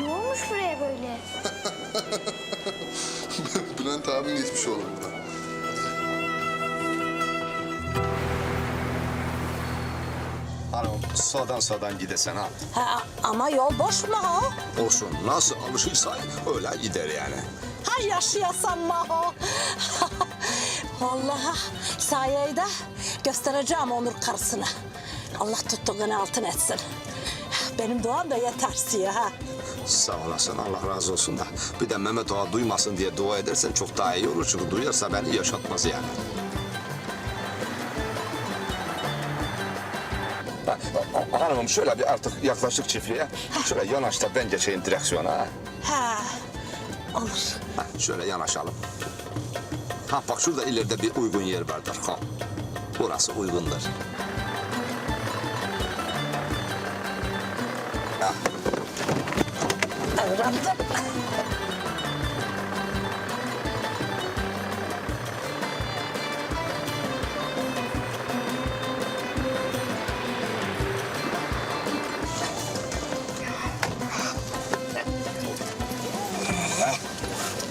Ne olmuş buraya böyle? Bülent abin geçmiş olur burada. Hanım sağdan sağdan gidesen ha. Ha, ama yol boş mu ha? Olsun nasıl alışırsa öyle gider yani. Ha yaşayasam mı ha? Vallahi sayede göstereceğim Onur karısına. Allah tuttuğunu altın etsin. Benim duam da yeter size ha. Sağ olasın Allah razı olsun da. Bir de Mehmet Ağa duymasın diye dua edersen çok daha iyi olur. Çünkü duyarsa beni yaşatmaz yani. Ha, Hanımım şöyle bir artık yaklaşık çiftliğe. Şöyle yanaş da ben geçeyim direksiyona. Ha. Ha, olur. Ha, şöyle yanaşalım. Ha bak şurada ileride bir uygun yer vardır. Ha. Burası uygundur. Ha, Öğrendim.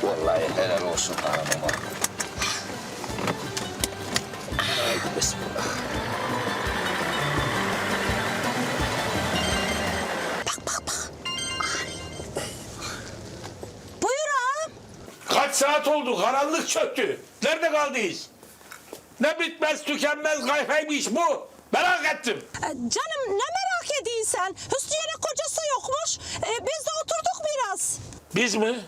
vallahi helal olsun hanımıma. Haydi bismillah. Kaç saat oldu? Karanlık çöktü. Nerede kaldıyız? Ne bitmez tükenmez kayfaymış bu. Merak ettim. E, Canım ne merak ediyorsun sen? Hüsniye'nin kocası yokmuş. E, biz de oturduk biraz. Biz mi?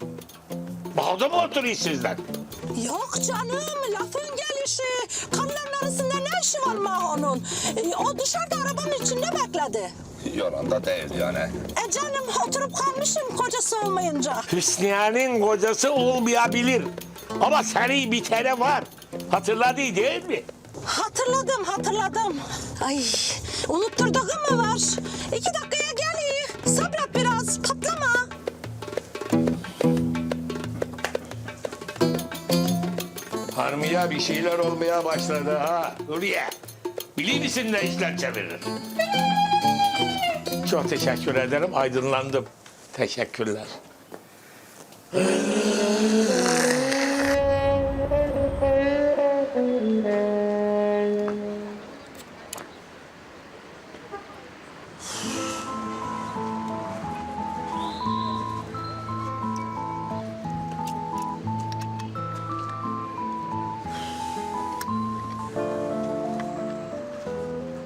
Balda mı oturuyoruz sizden? Yok canım lafın gelişi. Kanların arasında ne işi var Maho'nun? E, o dışarıda arabanın içinde bekledi. Yalan da değil yani. E canım oturup kalmışım kocası olmayınca. Hüsniye'nin kocası olmayabilir. Ama seni bir tane var. Hatırladı değil mi? Hatırladım hatırladım. Ay unutturduğum mu var? İki dakikaya geliyor. Sabret biraz patlama. Harmiye bir şeyler olmaya başladı ha. Hürriye. Biliyor musun ne işler çevirir? Çok teşekkür ederim. Aydınlandım. Teşekkürler.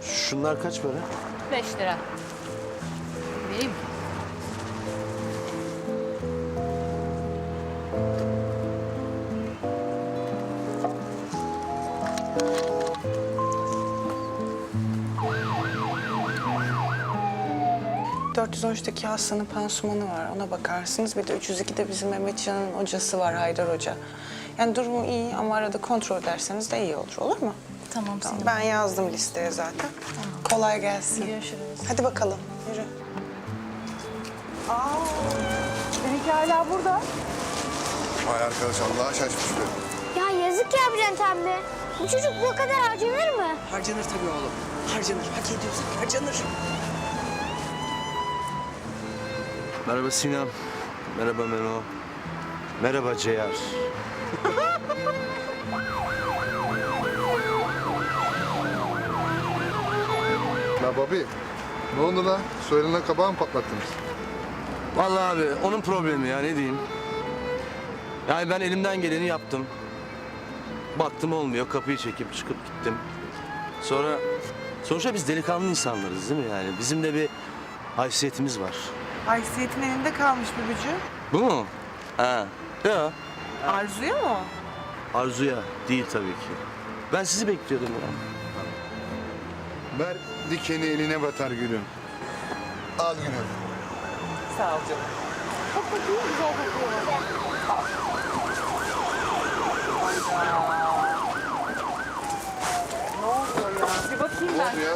Şunlar kaç para? 5 lira. ...413'teki hastanın pansumanı var. Ona bakarsınız. Bir de 302'de bizim Mehmetcan'ın hocası var Haydar Hoca. Yani durumu iyi ama arada kontrol ederseniz de iyi olur. Olur mu? Tamam, Tamam. Sinem. Ben yazdım listeye zaten. Kolay gelsin. Görüşürüz. Hadi bakalım. Yürü. Vay arkadaş Allah'a şaşmış be. Ya yazık ya Bülent abi. Bu çocuk bu kadar harcanır mı? Harcanır tabii oğlum. Harcanır. Hak ediyorsun. Harcanır. Merhaba Sinem. Merhaba Memo. Merhaba Ceyar. La babi. Ne oldu la? Söylenen kabağı mı patlattınız? Vallahi abi onun problemi ya ne diyeyim. Yani ben elimden geleni yaptım. Baktım olmuyor kapıyı çekip çıkıp gittim. Sonra sonuçta biz delikanlı insanlarız değil mi yani? Bizim de bir haysiyetimiz var. Haysiyetin elinde kalmış Bülücü. Bu mu? Ha. Ya. Arzuya mı? Arzuya değil tabii ki. Ben sizi bekliyordum ya. Ver dikeni eline batar gülüm. Al gülüm. Sağ ol canım. Bir bakayım Ne ben. oldu ya?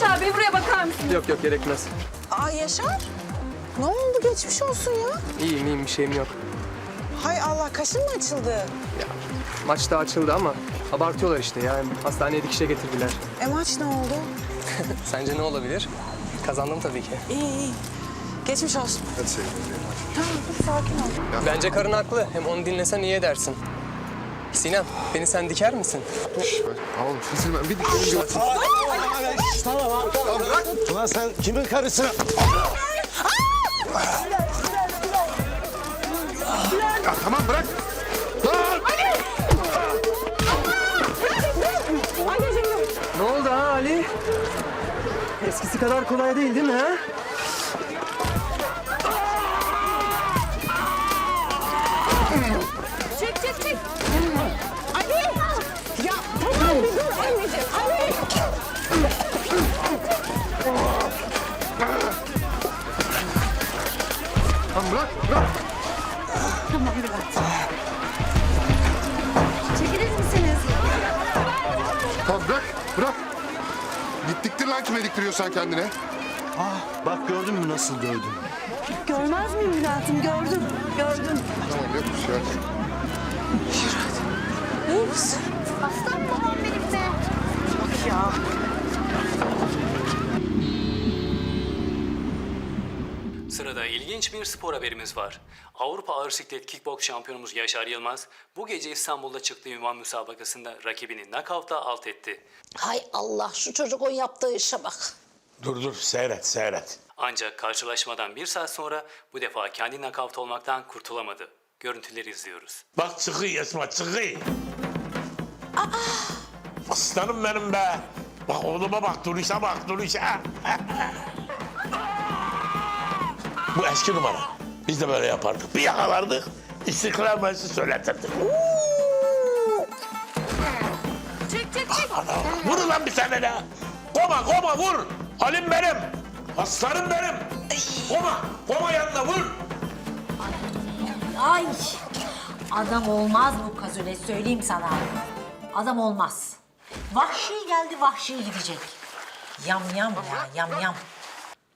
Yaşar Bey buraya bakar mısın? Yok yok gerekmez. Aa Yaşar. Ne oldu? Geçmiş olsun ya. İyiyim iyiyim bir şeyim yok. Hay Allah kaşın mı açıldı? Maç da açıldı ama abartıyorlar işte yani. Hastaneye dikişe getirdiler. E maç ne oldu? Sence ne olabilir? Kazandım tabii ki. İyi iyi. Geçmiş olsun. Hadi sevgilim. Tamam sakin ol. Bence karın haklı. Hem onu dinlesen iyi edersin. Sinem, beni sen diker misin? Tamam kızım ben bir dikelim görsün. Ulan sen kimin karısı? Ya tamam bırak. Lan! Ne oldu ha Ali? Eskisi kadar kolay değil değil mi ha? Tamam bırak bırak. Gittiktir lan kime diktiriyorsan kendine. Bak gördün mü nasıl dövdüm? Görmez miyim Bülent'im? Gördüm, gördüm. Tamam yok bir şey. hadi. İyi misin? İlginç bir spor haberimiz var. Avrupa Ağır Siklet Kickbox şampiyonumuz Yaşar Yılmaz bu gece İstanbul'da çıktığı ünvan müsabakasında rakibini knockout'la alt etti. Hay Allah şu çocuğun yaptığı işe bak. Dur dur seyret seyret. Ancak karşılaşmadan bir saat sonra bu defa kendi knockout olmaktan kurtulamadı. Görüntüleri izliyoruz. Bak çıkıyor Esma çıkıyor. Aslanım benim be. Bak oğluma bak duruşa bak duruşa. Bu eski numara. Biz de böyle yapardık. Bir yakalardık. İstiklal Marşı söyletirdik. Çek çek çek. Ana, vur lan bir tane daha. Koma koma vur. Halim benim. Aslanım benim. Koma. Koma yanına vur. Ay! Adam olmaz bu kazöle söyleyeyim sana. Adam olmaz. Vahşi geldi vahşi gidecek. Yam yam ya yam yam.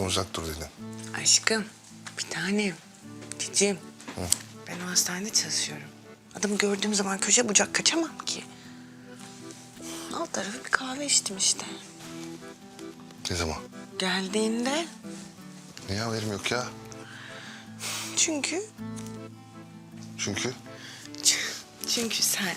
sana uzak dur dedim. Aşkım, bir tanem. Cicim. Ben o hastanede çalışıyorum. Adamı gördüğüm zaman köşe bucak kaçamam ki. Alt tarafı bir kahve içtim işte. Ne zaman? Geldiğinde Niye haberim yok ya? çünkü... Çünkü Çünkü sen